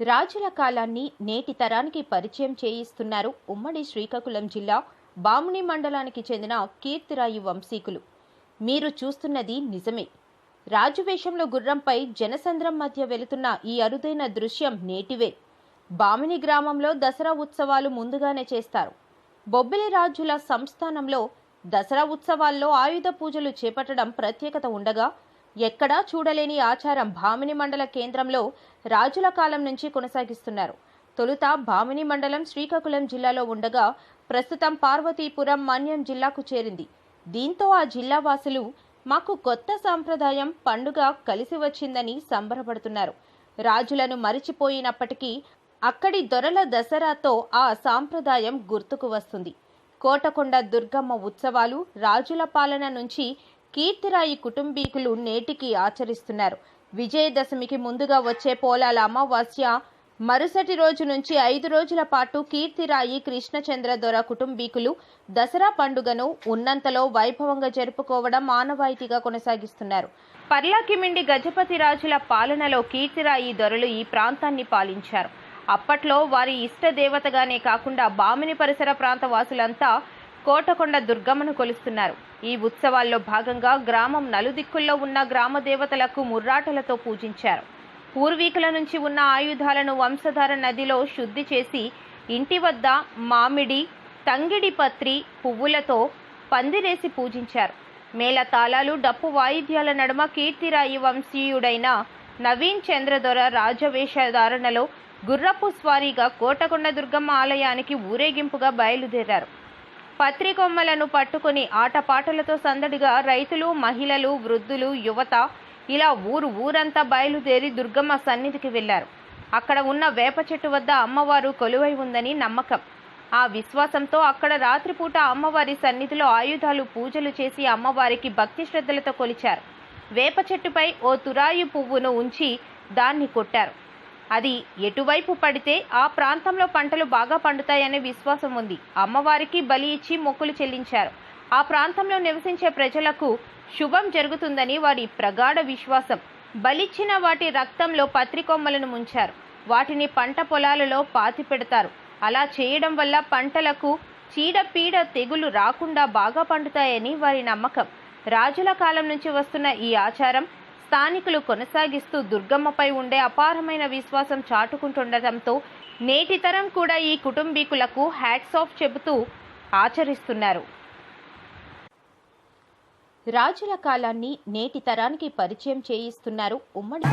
రాజుల కాలాన్ని నేటి తరానికి పరిచయం చేయిస్తున్నారు ఉమ్మడి శ్రీకాకుళం జిల్లా బాముని మండలానికి చెందిన కీర్తిరాయి వంశీకులు. మీరు చూస్తున్నది నిజమే. రాజు వేషంలో గుర్రంపై జనసంద్రం మధ్య వెళుతున్న ఈ అరుదైన దృశ్యం నేటివే. బామిని గ్రామంలో దసరా ఉత్సవాలు ముందుగానే చేస్తారు. బొబ్బిలి రాజుల సంస్థానంలో దసరా ఉత్సవాల్లో ఆయుధ పూజలు చేపట్టడం ప్రత్యేకత ఉండగా ఎక్కడా చూడలేని ఆచారం భామిని మండల కేంద్రంలో రాజుల కాలం నుంచి కొనసాగిస్తున్నారు. తొలుత భామిని మండలం శ్రీకాకుళం జిల్లాలో ఉండగా ప్రస్తుతం పార్వతీపురం మన్యం జిల్లాకు చేరింది. దీంతో ఆ జిల్లా వాసులు మాకు కొత్త సాంప్రదాయం పండుగ కలిసి వచ్చిందని సంబరపడుతున్నారు. రాజులను మరిచిపోయినప్పటికీ అక్కడి దొరల దసరాతో ఆ సాంప్రదాయం గుర్తుకు వస్తుంది. కోటకొండ దుర్గమ్మ ఉత్సవాలు రాజుల పాలన నుంచి కీర్తిరాయి కుటుంబీకులు నేటికి ఆచరిస్తున్నారు. విజయదశమికి ముందుగా వచ్చే పోలాల అమావాస్య మరుసటి రోజు నుంచి ఐదు రోజుల పాటు కీర్తిరాయి కృష్ణచంద్ర దొర కుటుంబీకులు దసరా పండుగను ఉన్నంతలో వైభవంగా జరుపుకోవడం ఆనవాయితీగా కొనసాగిస్తున్నారు. పర్లాకిమిండి గజపతి రాజుల పాలనలో కీర్తిరాయి దొరలు ఈ ప్రాంతాన్ని పాలించారు. అప్పట్లో వారి ఇష్ట దేవతగానే కాకుండా బామిని పరిసర ప్రాంత వాసులంతా కోటకొండ దుర్గమ్మను కొలుస్తున్నారు. ఈ ఉత్సవాల్లో భాగంగా గ్రామం నలుదిక్కుల్లో ఉన్న గ్రామ దేవతలకు ముర్రాటలతో పూజించారు. పూర్వీకుల నుంచి ఉన్న ఆయుధాలను వంశధార నదిలో శుద్ధి చేసి ఇంటి వద్ద మామిడి తంగిడి పత్రి పువ్వులతో పందిరేసి పూజించారు. మేళ తాళాలు డప్పు వాయిద్యాల నడుమ కీర్తిరాయి వంశీయుడైన నవీన్ చంద్రదొర రాజవేషధారణలో గుర్రపు స్వారీగా కోటకొండ దుర్గమ్మ ఆలయానికి ఊరేగింపుగా బయలుదేరారు. పత్రికొమ్మలను పట్టుకుని ఆటపాటలతో సందడిగా రైతులు మహిళలు వృద్ధులు యువత ఇలా ఊరు ఊరంతా బయలుదేరి దుర్గమ్మ సన్నిధికి వెళ్ళారు అక్కడ ఉన్న వేప చెట్టు వద్ద అమ్మవారు కొలువై ఉందని నమ్మకం. ఆ విశ్వాసంతో అక్కడ రాత్రిపూట అమ్మవారి సన్నిధిలో ఆయుధాలు పూజలు చేసి అమ్మవారికి భక్తి శ్రద్ధలతో కొలిచారు. వేప చెట్టుపై ఓ తురాయి పువ్వును ఉంచి దాన్ని కొట్టారు. అది ఎటువైపు పడితే ఆ ప్రాంతంలో పంటలు బాగా పండుతాయనే విశ్వాసం ఉంది. అమ్మవారికి బలి ఇచ్చి మొక్కులు చెల్లించారు. ఆ ప్రాంతంలో నివసించే ప్రజలకు శుభం జరుగుతుందని వారి ప్రగాఢ విశ్వాసం. బలిచ్చిన వాటి రక్తంలో పత్రికొమ్మలను ముంచారు. వాటిని పంట పొలాలలో పాతి పెడతారు. అలా చేయడం వల్ల పంటలకు చీడపీడ తెగులు రాకుండా బాగా పండుతాయని వారి నమ్మకం. రాజుల కాలం నుంచి వస్తున్న ఈ ఆచారం స్థానికులు కొనసాగిస్తూ దుర్గమ్మపై ఉండే అపారమైన విశ్వాసం చాటుకుంటుండటంతో నేటి తరం కూడా ఈ కుటుంబీకులకు హ్యాట్స్ ఆఫ్ చెబుతూ ఆచరిస్తున్నారు. రాజుల కాలాన్ని నేటి తరానికి పరిచయం చేయిస్తున్నారు ఉమ్మడి